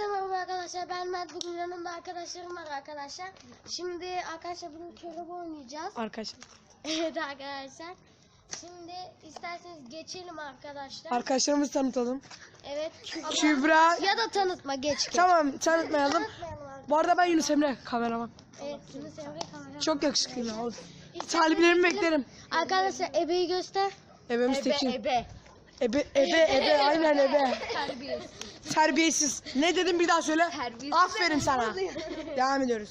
Herkese merhaba arkadaşlar. Ben Mert. Bugün yanımda arkadaşlarım var arkadaşlar. Şimdi arkadaşlar bugün körebe oynayacağız. Arkadaşlar. evet arkadaşlar. Şimdi isterseniz geçelim arkadaşlar. Arkadaşlarımızı tanıtalım. evet. Kübra. Kübra. Ya da tanıtma geç geç. Tamam tanıtmayalım. Bu arada ben Yunus Emre kameraman. Evet. Yunus Emre kamera. Çok yakışıklıyım ya. oğlum. Taliplerimi beklerim. Arkadaşlar ebeyi göster. Ebemiz Tekin. ebe. Ebe, ebe, ebe, aynen ebe. Terbiyesiz. Terbiyesiz. Ne dedim bir daha söyle. Terbiyesiz. Aferin sana. Devam ediyoruz.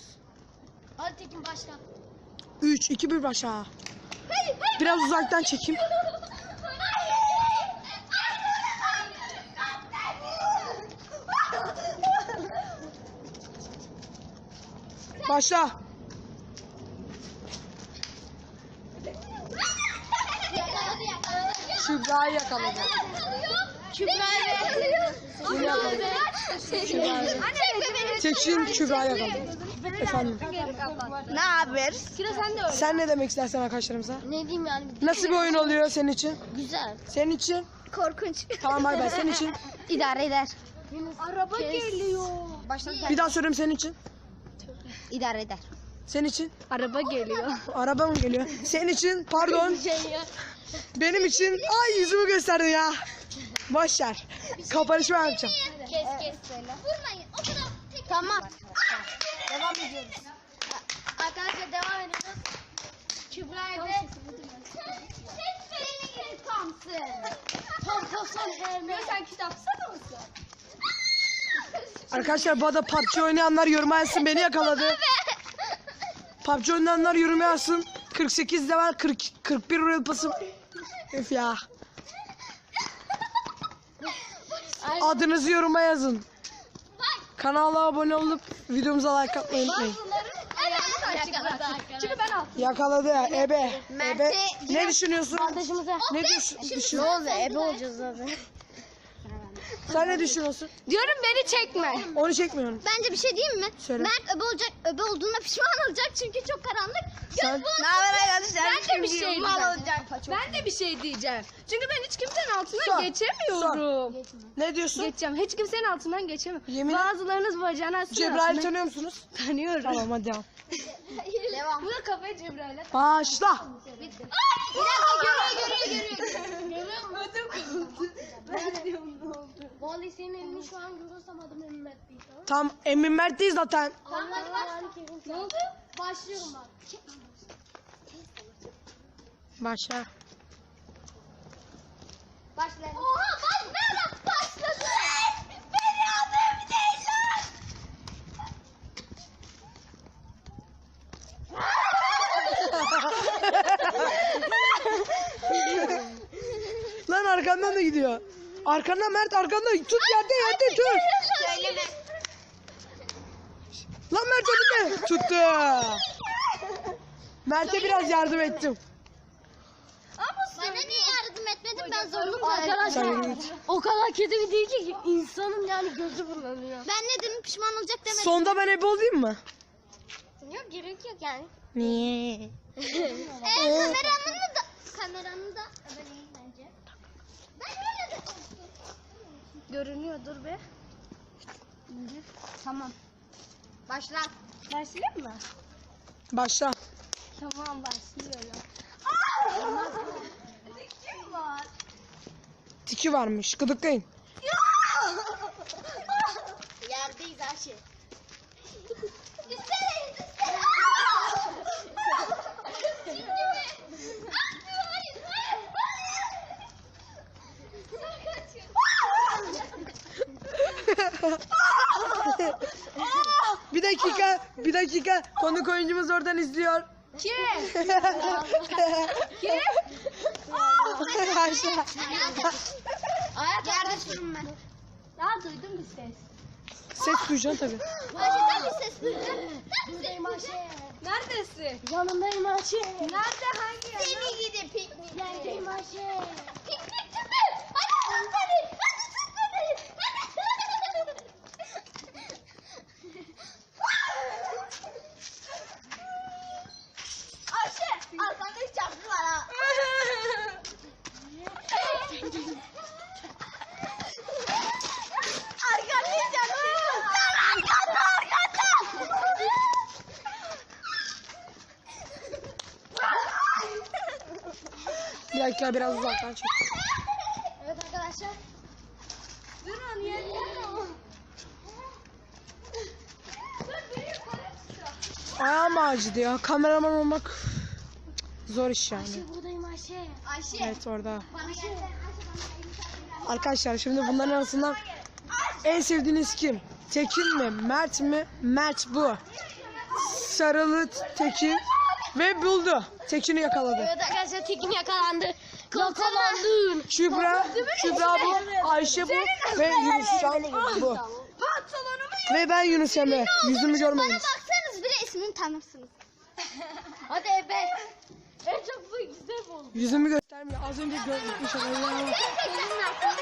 Hadi Tekin başla. 3, 2, 1 başa. Biraz uzaktan çekeyim. Başla. Kübra'yı yakaladı. Kübra'yı. Tekin Kübra'yı yakaladı. Efendim. Ne haber? Kira sen de öyle. Sen ne demek istersen arkadaşlarımıza? Ne diyeyim yani? Nasıl bir oyun oluyor senin için? Güzel. Senin için? Korkunç. Tamam bay bay senin için. İdare eder. Araba geliyor. Bir daha söyleyeyim senin için. İdare eder. Senin için. Araba geliyor. Araba mı geliyor? Senin için pardon. Şey. Benim için. Ay yüzümü gösterdin ya. Boş ver. Kapanışı ben yapacağım. Kes kes söyle. Vurmayın. O kadar. Tamam. Devam ediyoruz. Arkadaşlar devam ediyoruz. Kübra ve Thompson. Thompson Hermes. Sen kitapsana mısın? Arkadaşlar bu arada PUBG oynayanlar yazsın. Beni yakaladı. PUBG oynayanlar yoruma yazsın. 48 level 40, 41 royal pasım. Öf ya. Adınızı yoruma yazın. Kanala abone olup videomuza like atmayı unutmayın. Çünkü ben aldım. Yakaladı ya ebe. Ebe. Ne düşünüyorsun? Kardeşimize. Ne düş düşün? Ne oldu? Ebe olacağız abi. Sen ne düşünüyorsun? Diyorum beni çekme. Onu çekmiyorum. Bence bir şey diyeyim mi? Söyle. Mert öbe olacak, öbe olduğunda pişman olacak çünkü çok karanlık. Sen Ne haber arkadaşlar? Ben de bir şey diyeceğim. olacak. Ben de bir şey diyeceğim. Çünkü ben hiç kimsenin altından Sor, geçemiyorum. ne diyorsun? Geçeceğim. Hiç kimsenin altından geçemiyorum. Yemin- Bazılarınız bacağına aslında. Cebrail'i tanıyor musunuz? tanıyorum. Tamam hadi devam. Devam. Bu da kafayı Cebrail'e. Başla. Bir dakika görüyor görüyor görüyor. Ben diyorum ne oldu? Vallahi senin elini şu an görürsem adım Mehmet değil tamam Tam Emin Mert değil zaten. Tamam hadi bak. Ne oldu? Başlıyorum bak. Başla. Başla. Oha bak Berat başladı. Beni adım değil lan. Lan arkandan da gidiyor. Arkandan Mert arkanda tut yerde yerde tut. Söyleme. Lan Mert önünde. Tuttu. Mert'e biraz yardım ettim. Bana niye etmedin ben zorluk Arkadaşlar o kadar kötü bir değil ki insanın yani gözü bulanıyor. Ben ne dedim pişman olacak demedim. Sonda ben ebe olayım mı? Yok gerek yok yani. Niye? Ee, kameranın da kameranın da öbeleyim bence. Ben öyle de Görünüyordur be. Tamam. Başla. Başlayayım mı? Başla. Tamam başlıyorum. Tiki varmış. Gıdıklayın. Yerdeyiz şey. Üstelik üstelik. Şimdi mi? Hayır, hayır, hayır. Bir dakika. Bir dakika. Konuk oyuncumuz oradan izliyor. Kim? Kim? Başla. Ayak yerde sürün ben. Daha duydum bir ses. Ses duyacaksın tabii. Ayşe'den bir ses duydum. Duydun. Ayşe. Neredesin? Yanındayım Ayşe. Nerede hangi yana? Seni gidi piknik. Yerdeyim Ayşe. Piknik tüpü. Hadi tut beni. Hadi tut beni. Ayşe arkanda hiç çarpı var ha. Arkanda hiç çarpı dakika biraz uzaktan çek. Evet arkadaşlar. Durun ya. Ayağım acıdı ya. Kameraman olmak zor iş yani. Buradayım Ayşe. Ayşe. Evet orada. Gel. Arkadaşlar şimdi bunların arasından en sevdiğiniz kim? Tekin mi? Mert mi? Mert bu. Sarılı Tekin ve buldu. Tekin'i yakaladı. Evet arkadaşlar Tekin yakalandı. Yakalandın. Kübra, Kübra bu, Ayşe bu ve Yunuscan bu. Ve ben Yunus Emre. Yüzümü görmediniz. Baksanız bile ismini tanırsınız. Hadi ebe. En çok bu güzel oldu. Yüzümü göstermiyor. Az önce gördük inşallah. Senin aklına